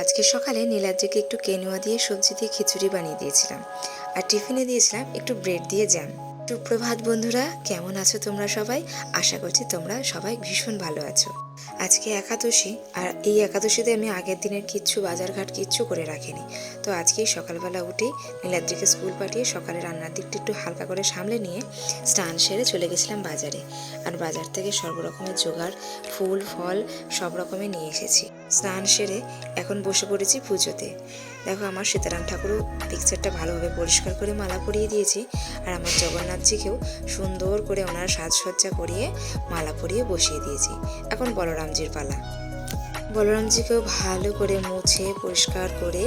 আজকে সকালে নীলাদ্রিকে একটু কেনুয়া দিয়ে সবজি দিয়ে খিচুড়ি বানিয়ে দিয়েছিলাম। আর টিফিনে দিয়েছিলাম একটু ব্রেড দিয়ে জ্যাম। সুপ্রভাত বন্ধুরা, কেমন আছো তোমরা সবাই? আশা করছি তোমরা সবাই ভীষণ ভালো আছো। আজকে একাদশী, আর এই একাদশীতে আমি আগের দিনের কিচ্ছু বাজারঘাট কিচ্ছু করে রাখিনি। তো আজকেই সকালবেলা উঠেই নীলাদ্রিকে স্কুল পাঠিয়ে সকালে রান্নার দিকটা একটু হালকা করে সামলে নিয়ে স্নান সেরে চলে গেছিলাম বাজারে। আর বাজার থেকে সর্ব রকমের জোগাড়, ফুল, ফল সব রকমের নিয়ে এসেছি। স্নান সেরে এখন বসে পড়েছি পুজোতে। দেখো আমার সীতারাম ঠাকুরও পিকচারটা ভালোভাবে পরিষ্কার করে মালা পরিয়ে দিয়েছি আর আমার জগন্নাথজিকেও সুন্দর করে ওনার সাজসজ্জা করিয়ে মালা পরিয়ে বসিয়ে দিয়েছি। এখন বলরামজির পালা। বলরামজিকেও ভালো করে মুছে, পরিষ্কার করে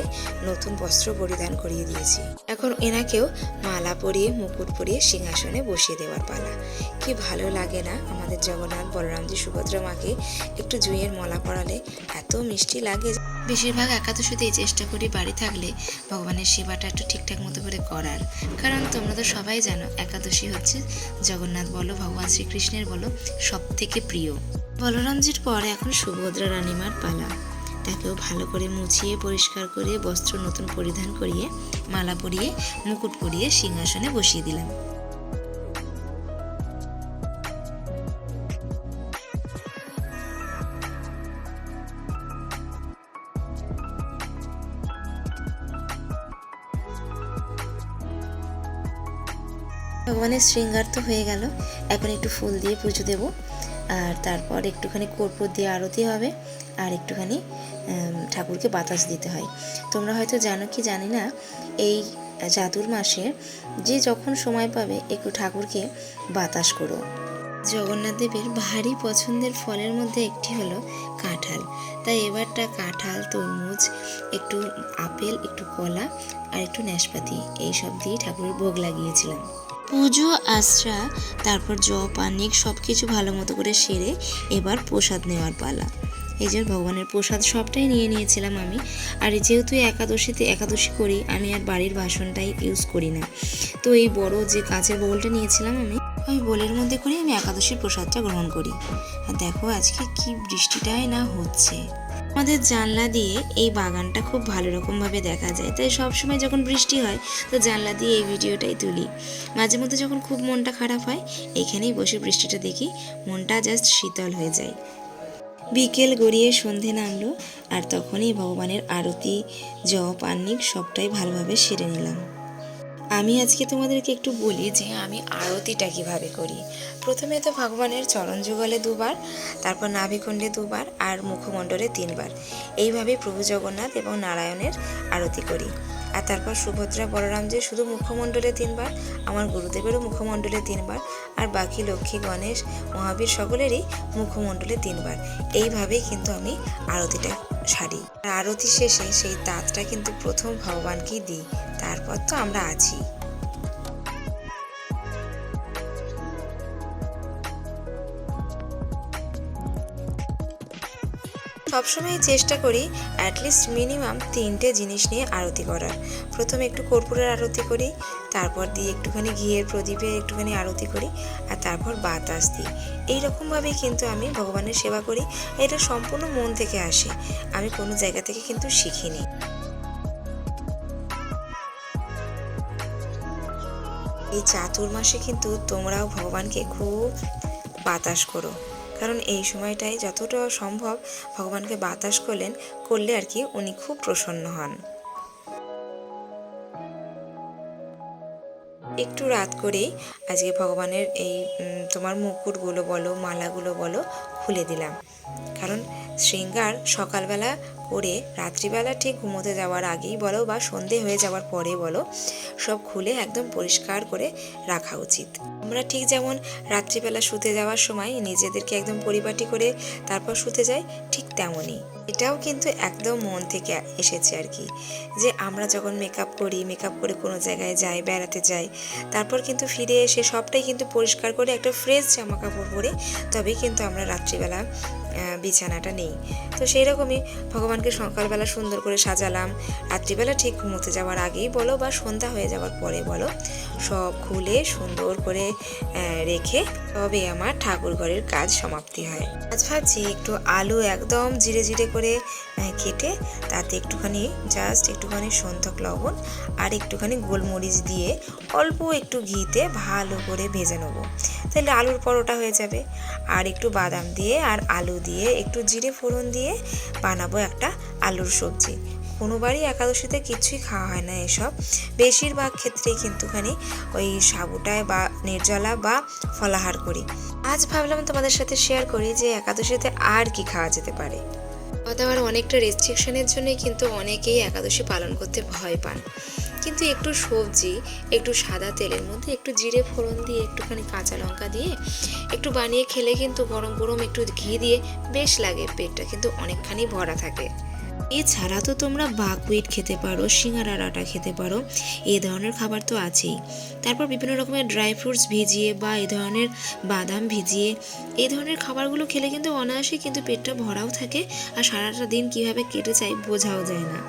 নতুন বস্ত্র পরিধান করিয়ে দিয়েছি। এখন এনাকেও মালা পরিয়ে, মুকুট পরিয়ে সিংহাসনে বসিয়ে দেওয়ার পালা। কি ভালো লাগে না আমাদের জগন্নাথ বলরামজি সুভদ্রা মাকে একটু জুঁয়ের মলা পড়ালে এত মিষ্টি লাগে বেশিরভাগ একাদশীতেই চেষ্টা করি বাড়ি থাকলে ভগবানের সেবাটা একটু ঠিকঠাক মতো করে করার। কারণ তোমরা তো সবাই জানো, একাদশী হচ্ছে জগন্নাথ বলো, ভগবান শ্রীকৃষ্ণের বলো সব থেকে প্রিয়। বলরামজির পর এখন সুভদ্রা রানীমার পালা। তাকেও ভালো করে মুছিয়ে, পরিষ্কার করে, বস্ত্র নতুন পরিধান করিয়ে, মালা পরিয়ে, মুকুট পরিয়ে সিংহাসনে বসিয়ে দিলাম। ভগবানের শৃঙ্গার তো হয়ে গেল। এখন একটু ফুল দিয়ে পুজো দেব। আর তারপর একটুখানি কর্পূর দিয়ে আরতি হবে। আর একটুখানি ঠাকুরকে বাতাস দিতে হয়। তোমরা হয়তো জানো কি জানি না, এই জাদুর মাসে যে যখন সময় পাবে, একটু ঠাকুরকে বাতাস করো। জগন্নাথ দেবের ভারী পছন্দের ফলের মধ্যে একটি হলো কাঁঠাল। তাই এবারটা কাঁঠাল, তরমুজ, একটু আপেল, একটু কলা আর একটু নাশপাতি এইসব দিয়ে ঠাকুরের ভোগ লাগিয়েছিলাম। পুজো, আশ্রা, তারপর জপ পানিক সব কিছু ভালো মতো করে সেরে এবার প্রসাদ নেওয়ার পালা। এই যে ভগবানের প্রসাদ সবটাই নিয়ে নিয়েছিলাম আমি। আর যেহেতু একাদশীতে, একাদশী করি, আমি আর বাড়ির বাসনটাই ইউজ করি না। তো এই বড় যে কাঁচের বোলটা নিয়েছিলাম আমি, ওই বোলের মধ্যে করে আমি একাদশীর প্রসাদটা গ্রহণ করি। আর দেখো আজকে কি বৃষ্টিটাই না হচ্ছে। আমাদের জানলা দিয়ে এই বাগানটা খুব ভালো রকমভাবে দেখা যায়। তাই সবসময় যখন বৃষ্টি হয়, তো জানলা দিয়ে এই ভিডিওটাই তুলি। মাঝে মধ্যে যখন খুব মনটা খারাপ হয় এখানেই বসে বৃষ্টিটা দেখি, মনটা জাস্ট শীতল হয়ে যায়। বিকেল গড়িয়ে সন্ধে নামলো, আর তখনই ভগবানের আরতি, জপ আন্নিক সবটাই ভালোভাবে সেরে নিলাম। আমি আজকে তোমাদেরকে একটু বলি যে আমি আরতিটা কীভাবে করি। প্রথমে তো ভগবানের চরণ যুগলে দুবার, তারপর নাভিকুণ্ডে দুবার, আর মুখমণ্ডলে তিনবার। এইভাবে প্রভু জগন্নাথ এবং নারায়ণের আরতি করি। আর তারপর সুভদ্রা বলরাম যে শুধু মুখমণ্ডলে তিনবার, আমার গুরুদেবেরও মুখমণ্ডলে তিনবার, আর বাকি লক্ষ্মী, গণেশ, মহাবীর সকলেরই মুখমণ্ডলে তিনবার। এইভাবেই কিন্তু আমি আরতিটা সারি আর আরতি শেষে সেই তাঁতটা কিন্তু প্রথম ভগবানকেই দিই। তারপর তো আমরা আছি। সবসময় চেষ্টা করি অ্যাটলিস্ট মিনিমাম তিনটে জিনিস নিয়ে আরতি করার। প্রথমে একটু কর্পূরের আরতি করি, তারপর দিয়ে একটুখানি ঘিয়ের প্রদীপে একটুখানি আরতি করি, আর তারপর বাতাস দিই। এইরকমভাবেই কিন্তু আমি ভগবানের সেবা করি এটা সম্পূর্ণ মন থেকে আসে। আমি কোনো জায়গা থেকে কিন্তু শিখিনি। এই চাতুর্মাসে কিন্তু তোমরাও ভগবানকে খুব বাতাস করো। কারণ এই সময়টাই যতটা সম্ভব ভগবানকে বাতাস করলেন, করলে আর কি উনি খুব প্রসন্ন হন। একটু রাত করেই আজকে ভগবানের এই তোমার মুকুটগুলো বলো, মালাগুলো বলো, খুলে দিলাম। কারণ শৃঙ্গার সকালবেলা করে রাত্রিবেলা ঠিক ঘুমোতে যাওয়ার আগেই বলো বা সন্ধে হয়ে যাওয়ার পরে বলো, সব খুলে একদম পরিষ্কার করে রাখা উচিত। আমরা ঠিক যেমন রাত্রিবেলা শুতে যাওয়ার সময় নিজেদেরকে একদম পরিপাটি করে তারপর শুতে যাই, ঠিক তেমনই। এটাও কিন্তু একদম মন থেকে এসেছে আর কি। যে আমরা যখন মেকআপ করি মেকআপ করে কোনো জায়গায় যাই, বেড়াতে যাই, তারপর কিন্তু ফিরে এসে সবটাই কিন্তু পরিষ্কার করে একটা ফ্রেশ জামা কাপড় পরে তবেই কিন্তু আমরা রাত্রিবেলা বিছানাটা নেই। তো সেই রকমই ভগবানকে সকালবেলা সুন্দর করে সাজালাম। রাত্রিবেলা ঠিক ঘুমোতে যাওয়ার আগেই বলো বা সন্ধ্যা হয়ে যাওয়ার পরে বলো, সব খুলে সুন্দর করে রেখে তবে আমার ঠাকুর ঘরের কাজ সমাপ্তি হয়। আজ ভাবছি একটু আলু একদম জিরে জিরে করে কেটে তাতে একটুখানি জাস্ট একটুখানি সন্ধ্যক লবণ আর একটুখানি গোলমরিচ দিয়ে অল্প একটু ঘিতে ভালো করে ভেজে নেব। তাহলে আলুর পরোটা হয়ে যাবে। আর একটু বাদাম দিয়ে আর আলু দিয়ে একটু জিরে ফোড়ন দিয়ে বানাবো একটা আলুর সবজি। কোনোবারই একাদশীতে কিছুই খাওয়া হয় না এসব। বেশিরভাগ ক্ষেত্রেই কিন্তুখানি ওই সাবুটায় বা নির্জলা বা ফলাহার করি। আজ ভাবলাম তোমাদের সাথে শেয়ার করি যে একাদশীতে আর কি খাওয়া যেতে পারে। খাওয়া অনেকটা রেস্ট্রিকশনের জন্য কিন্তু অনেকেই একাদশী পালন করতে ভয় পান। কিন্তু একটু সবজি, একটু সাদা তেলের মধ্যে একটু জিরে ফোড়ন দিয়ে, একটুখানি কাঁচা লঙ্কা দিয়ে, একটু বানিয়ে খেলে কিন্তু গরম গরম একটু ঘি দিয়ে বেশ লাগে পেটটা, কিন্তু অনেকখানি ভরা থাকে। এছাড়া তো তোমরা বাকুইট খেতে পারো সিঙ্গারার আটা খেতে পারো এই ধরনের খাবার তো আছেই। তারপর বিভিন্ন রকমের ড্রাই ফ্রুটস ভিজিয়ে বা এই ধরনের বাদাম ভিজিয়ে এই ধরনের খাবারগুলো খেলে কিন্তু অনায়াসে কিন্তু পেটটা ভরাও থাকে আর সারাটা দিন কীভাবে কেটে যায় বোঝাও যায় না।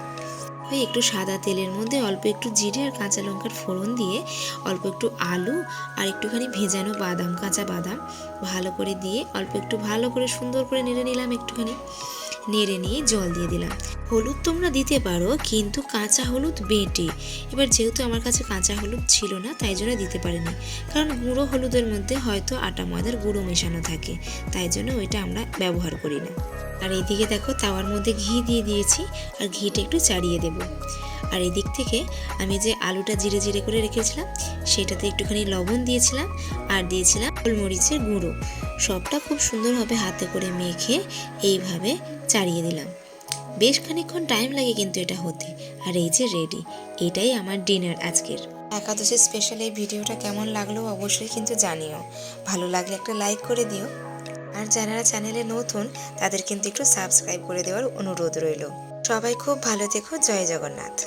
ওই একটু সাদা তেলের মধ্যে অল্প একটু জিরে আর কাঁচা লঙ্কার ফোড়ন দিয়ে অল্প একটু আলু আর একটুখানি ভেজানো বাদাম, কাঁচা বাদাম ভালো করে দিয়ে অল্প একটু ভালো করে সুন্দর করে নেড়ে নিলাম একটুখানি। নেড়ে নিয়ে জল দিয়ে দিলাম। হলুদ তোমরা দিতে পারো, কিন্তু কাঁচা হলুদ বেটে। এবার যেহেতু আমার কাছে কাঁচা হলুদ ছিল না, তাই জন্য দিতে পারিনি। কারণ গুঁড়ো হলুদের মধ্যে হয়তো আটা ময়দার গুঁড়ো মেশানো থাকে, তাই জন্য ওইটা আমরা ব্যবহার করি না। আর এদিকে দেখো, তাওয়ার মধ্যে ঘি দিয়ে দিয়েছি, আর ঘিটা একটু চাড়িয়ে দেব। আর এদিক থেকে আমি যে আলুটা জিরে জিরে করে রেখেছিলাম, সেটাতে একটুখানি লবণ দিয়েছিলাম, আর দিয়েছিলাম গোলমরিচের গুঁড়ো। সবটা খুব সুন্দরভাবে হাতে করে মেখে এইভাবে চাড়িয়ে দিলাম। বেশ খানিকক্ষণ টাইম লাগে কিন্তু এটা হতে। আর এই যে রেডি এটাই আমার ডিনার আজকের। একাদশী স্পেশাল এই ভিডিওটা কেমন লাগল অবশ্যই কিন্তু জানিও। ভালো লাগলে একটা লাইক করে দিও। আর যারা চ্যানেলে নতুন, তাদের কিন্তু একটু সাবস্ক্রাইব করে দেওয়ার অনুরোধ রইল। সবাই খুব ভালো থেকো। জয় জগন্নাথ।